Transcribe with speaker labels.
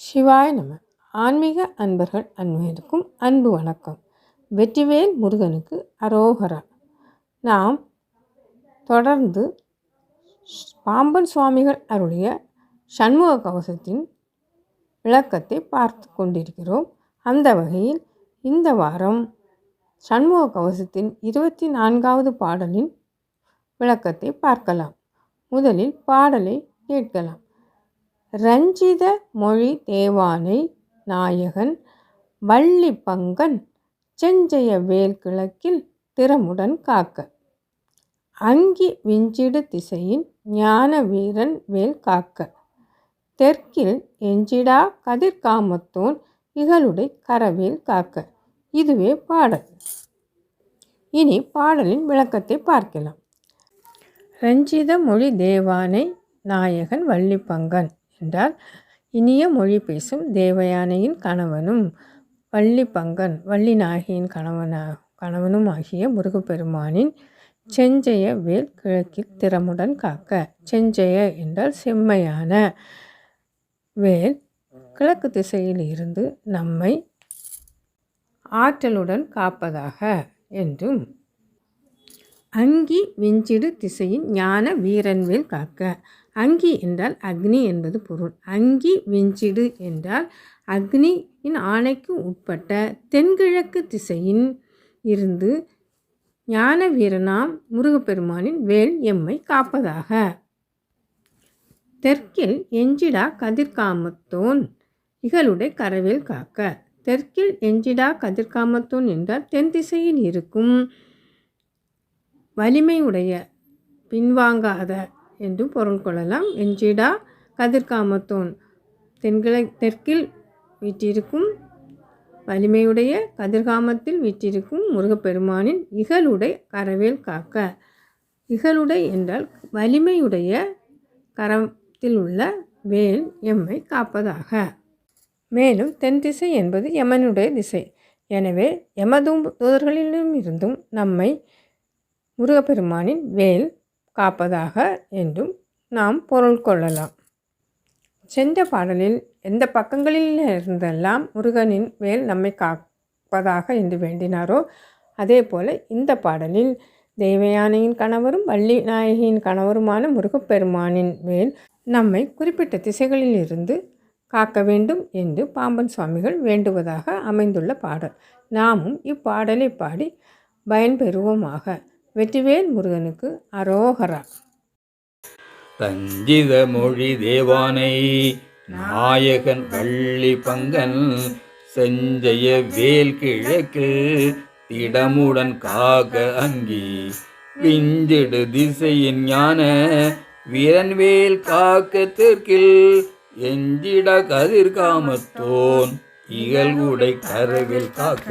Speaker 1: சிவாய் நம. ஆன்மீக அன்பர்கள் அன்பருக்கும் அன்பு வணக்கம். வெற்றிவேல் முருகனுக்கு அரோகரா. நாம் தொடர்ந்து பாம்பன் சுவாமிகள் அருளிய சண்முக கவசத்தின் விளக்கத்தை பார்த்து கொண்டிருக்கிறோம். அந்த வகையில் இந்த வாரம் சண்முக கவசத்தின் இருபத்தி நான்காவது பாடலின் விளக்கத்தை பார்க்கலாம். முதலில் பாடலை கேட்கலாம். ரஞ்சித மொழி தேவானை நாயகன் வள்ளி பங்கன் செஞ்சய வேல் கிழக்கில் திறமுடன் காக்க. அங்கி விஞ்சிடு திசையின் ஞான வீரன் வேல் காக்க. தெற்கில் எஞ்சிடா கதிர்காமத்தோன் இகழுடை கரவேல் காக்க. இதுவே பாடல். இனி பாடலின் விளக்கத்தை பார்க்கலாம். ரஞ்சித மொழி தேவானை நாயகன் வள்ளிப்பங்கன். என்றால் இனிய மொழி பேசும் தேவயானையின் கணவனும் வள்ளி பங்கன் வள்ளி நாயகியின் கணவனா கணவனும் ஆகிய முருகப்பெருமானின் செஞ்செய வேல் கிழக்கில் திறமுடன் காக்க செஞ்செய என்றால் செம்மையான வேல். கிழக்கு திசையில் இருந்து நம்மை ஆற்றலுடன் காப்பதாக என்றும் அங்கி விஞ்சிடு திசையின் ஞான வீரன்வேல் காக்க அங்கி என்றால் அக்னி என்பது பொருள். அங்கி வெஞ்சிடு என்றால் அக்னியின் ஆணைக்கு உட்பட்ட தென்கிழக்கு திசையின் இருந்து ஞான வீரனாம் முருகப்பெருமானின் வேல் எம்மை காப்பதாக. தெற்கில் எஞ்சிடா கதிர்காமத்தோன் இகளுடைய கரவேல் காக்க. தெற்கில் எஞ்சிடா கதிர்காமத்தோன் என்றால் தென் திசையில் இருக்கும் வலிமையுடைய பின்வாங்காத என்று பொருள் கொள்ளலாம். எஞ்சிடா கதிர்காமத்தோன். தென்கிழ தெற்கில் வீற்றிருக்கும் வலிமையுடைய கதிர்காமத்தில் வீற்றிருக்கும் முருகப்பெருமானின் இகலுடை கரவேல் காக்க. இகலுடை என்றால் வலிமையுடைய கரத்தில் உள்ள வேல் எம்மை காப்பதாக. மேலும் தென் திசை என்பது யமனுடைய திசை. எனவே யமதூ தூதர்களிடமிருந்தும் நம்மை முருகப்பெருமானின் வேல் காப்பதாக என்றும் நாம் பொருள் கொள்ளலாம். சென்ற பாடலில் எந்த பக்கங்களில் இருந்தெல்லாம் முருகனின் மேல் நம்மை காப்பதாக என்று வேண்டினாரோ அதே போல் இந்த பாடலில் தேவயானையின் கணவரும் வள்ளி நாயகியின் கணவருமான முருகப்பெருமானின் மேல் நம்மை குறிப்பிட்ட திசைகளில் இருந்து காக்க வேண்டும் என்று பாம்பன் சுவாமிகள் வேண்டுவதாக அமைந்துள்ள பாடல். நாமும் இப்பாடலை பாடி பயன்பெறுவோமாக. வெற்றிவேல் முருகனுக்கு அரோகரா.
Speaker 2: தஞ்சித மொழி தேவானை நாயகன் வள்ளி பங்கன் செஞ்சய வேல் கிழக்கு திடமுடன் காக அங்கி. விஞ்சிடு திசையின் ஞான வீரன்வேல் காக்க தெற்கில் எஞ்சிட கதிர்காமத்தோன் இகழ்வுடை கரவில் காக்க.